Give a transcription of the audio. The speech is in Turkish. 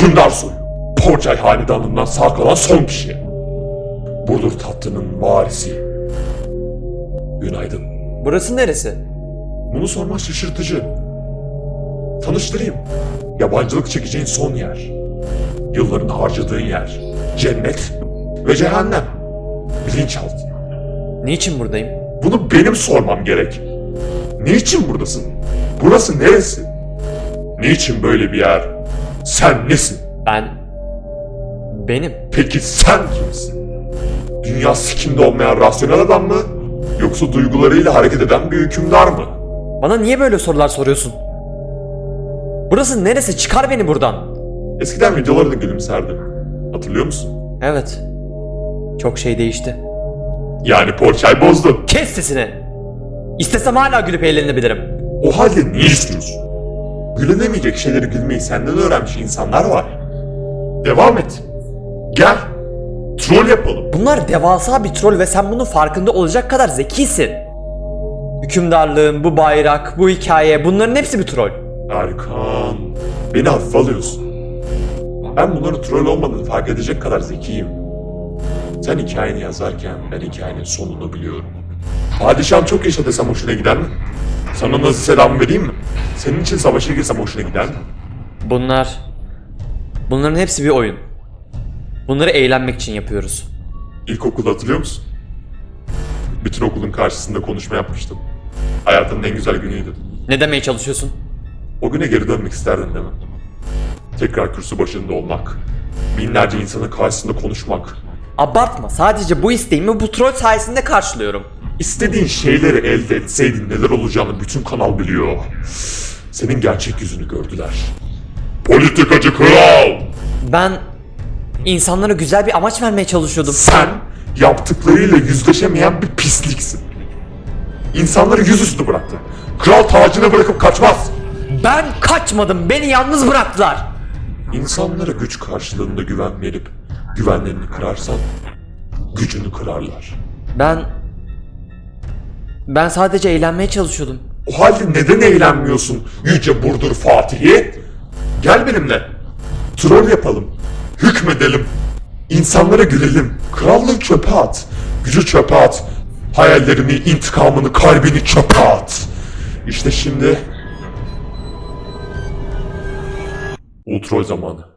Hükümdar soyu. Porçay hanedanından sağ kalan son kişi. Burdur tahtının varisi. Günaydın. Burası neresi? Bunu sorman şaşırtıcı. Tanıştırayım. Yabancılık çekeceğin son yer. Yıllarını harcadığın yer. Cennet ve cehennem. Bilinçaltı. Niçin buradayım? Bunu benim sormam gerek. Niçin buradasın? Burası neresi? Niçin böyle bir yer? Sen nesin? Ben... Benim. Peki sen kimsin? Dünya sikimde olmayan rasyonel adam mı? Yoksa duygularıyla hareket eden bir hükümdar mı? Bana niye böyle sorular soruyorsun? Burası neresi? Çıkar beni buradan. Eskiden videolarını gülümserdim. Hatırlıyor musun? Evet. Çok şey değişti. Yani Porçay bozdu. Kes sesini. İstesem hala gülüp eğlenebilirim. O halde niye istiyorsun? Gülenemeyecek şeyleri gülmeyi senden öğrenmiş insanlar var. Devam et. Gel. Troll yapalım. Bunlar devasa bir troll ve sen bunun farkında olacak kadar zekisin. Hükümdarlığın, bu bayrak, bu hikaye bunların hepsi bir troll. Erkan. Beni hafife alıyorsun. Ben bunların troll olmadığını fark edecek kadar zekiyim. Sen hikayeni yazarken ben hikayenin sonunu biliyorum. Padişahım çok yaşa desem hoşuna gider mi? Sana nasıl selam vereyim mi? Senin için savaşa girsem hoşuna gider mi? Bunlar... Bunların hepsi bir oyun. Bunları eğlenmek için yapıyoruz. İlkokulda hatırlıyor musun? Bütün okulun karşısında konuşma yapmıştım. Hayatının en güzel günüydü. Ne demeye çalışıyorsun? O güne geri dönmek isterdin değil mi? Tekrar kürsü başında olmak. Binlerce insanın karşısında konuşmak. Abartma. Sadece bu isteğimi bu troll sayesinde karşılıyorum. İstediğin şeyleri elde etseydin neler olacağını bütün kanal biliyor. Senin gerçek yüzünü gördüler. Politikacı kral! Ben insanlara güzel bir amaç vermeye çalışıyordum. Sen yaptıklarıyla yüzleşemeyen bir pisliksin. İnsanları yüzüstü bıraktın. Kral tacını bırakıp kaçmaz. Ben kaçmadım. Beni yalnız bıraktılar. İnsanlara güç karşılığında güven verip güvenlerini kırarsan gücünü kırarlar. Ben ben sadece eğlenmeye çalışıyordum. O halde neden eğlenmiyorsun Yüce Burdur Fatih'i? Gel benimle. Troll yapalım. Hükmedelim. İnsanlara gülelim. Krallığı çöpe at. Gücü çöpe at. Hayallerini, intikamını, kalbini çöpe at. İşte şimdi... Ultroll zamanı.